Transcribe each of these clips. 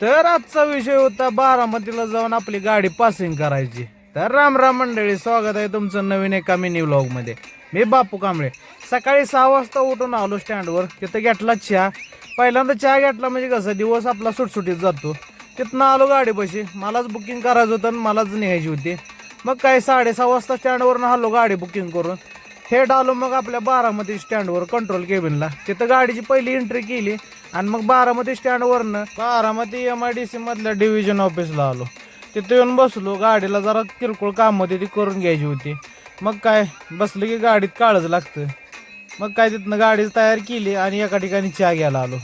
तर आजचा विषय होता बारामतीला जाऊन आपली गाडी पासिंग करायची. तर राम राम मंडळी स्वागत आहे तुमचं नवीन एका मिनी व्लॉगमध्ये. मी बापू कांबळे. सकाळी सहा वाजता उठून आलो स्टँडवर तिथं घेतला चहा. पहिल्यांदा चहा घेतला म्हणजे कसं दिवस आपला सुटसुटीत जातो. तिथनं आलो गाडीपाशी. मलाच बुकिंग करायचं होतं आणि मलाच न्यायची होती. मग काय साडेसहा वाजता स्टँडवरनं आलो गाडी बुकिंग करून. थेट आलो मग आपल्या बारामती स्टँडवर कंट्रोल केबिनला तिथं गाडीची पहिली एंट्री केली आणि मग Baramati स्टँडवरनं Baramati M I D C मधल्या डिव्हिजन ऑफिसला आलो. तिथं येऊन बसलो गाडीला जरा किरकोळ काम होती ती करून घ्यायची होती. मग काय बसलं की गाडीत काळच लागतं. मग काय तिथनं गाडी तयार केली आणि एका ठिकाणी चहा घ्यायला आलो.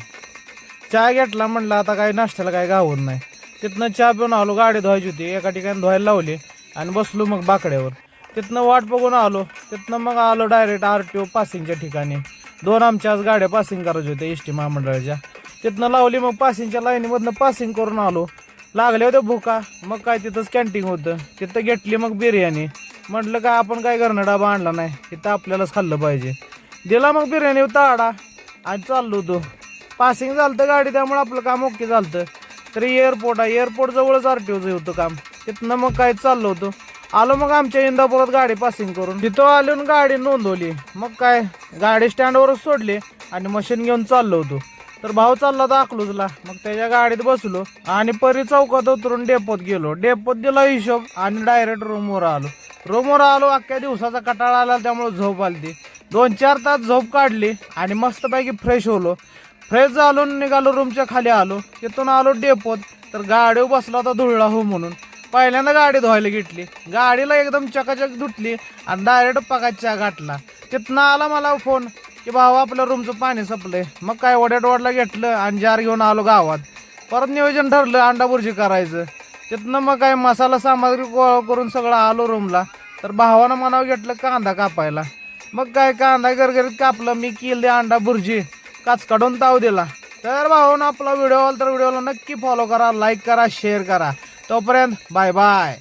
चहा घेतला म्हटलं आता काय नाश्त्याला काय गावत नाही. तिथनं चहा पिऊन आलो गाडी धुवायची होती. एका ठिकाणी धुवायला लावली आणि बसलो मग बाकड्यावर. तिथनं वाट बघून आलो. तिथनं मग आलो डायरेक्ट आर टी ओ पासिंगच्या ठिकाणी. दोन आमच्या आज गाड्या पासिंग करायच्या होत्या एस टी महामंडळाच्या. तिथनं लावली मग पासिंगच्या लाईनीमधनं पासिंग करून आलो. लागले होते भुका. मग काय तिथंच कॅन्टीन होतं. तिथं घेतली मग बिर्याणी. म्हटलं काय आपण काय करणं डाबा आणला नाही. तिथं आपल्यालाच खाल्लं पाहिजे. दिला मग बिर्याणी ताडा. आणि चाललो होतो. पासिंग झालं गाडी त्यामुळे आपलं काम ओके झालं तरी एअरपोर्ट आहे. एअरपोर्ट जवळच आर टी ओचं होतं काम. तिथनं मग काय चाललो होतो. आलो मग आमच्या इंदापुरात गाडी पासिंग करून. तिथं आलो आणि गाडी नोंदवली. मग काय? गाडी स्टँडवरच सोडली आणि मशीन घेऊन चाललो होतो. तर भाऊ चालला तर अकलूजला. मग त्याच्या गाडीत बसलो आणि परी चौकात उतरून डेपोत गेलो. डेपोत दिला हिशोब आणि डायरेक्ट रूमवर आलो. रूमवर आलो अख्ख्या दिवसाचा कटाळा आला त्यामुळे झोप आली दोन चार तास झोप काढली आणि मस्तपैकी फ्रेश होलो. फ्रेश झालो निघालो रूमच्या खाली आलो. तिथून आलो डेपोत तर गाडीवर बसला होता धुळला हो म्हणून. पहिल्यांदा गाडी धुवायला घेतली. गाडीला एकदम चकाचक धुतली आणि डायरेक्ट पगाच्या चहा घातला. तिथनं आला मला फोन की भाऊ आपल्या रूमचं पाणी संपलंय. मग काय वड्यात वडला घेतलं आणि जार घेऊन आलो गावात. परत नियोजन ठरलं अंडा बुर्जी करायचं. तिथनं मग काय मसाला सामग्री गोळा करून सगळं आलो रूमला तर भावानं मनावर घेतलं कांदा कापायला. मग काय कांदा गरगरीत कापलं. मी केली अंडा बुर्जी काच काढून ताव दिला. तर भावानं आपला व्हिडिओ आला तर व्हिडिओला नक्की फॉलो करा लाईक करा शेअर करा. तोपर्यंत बाय बाय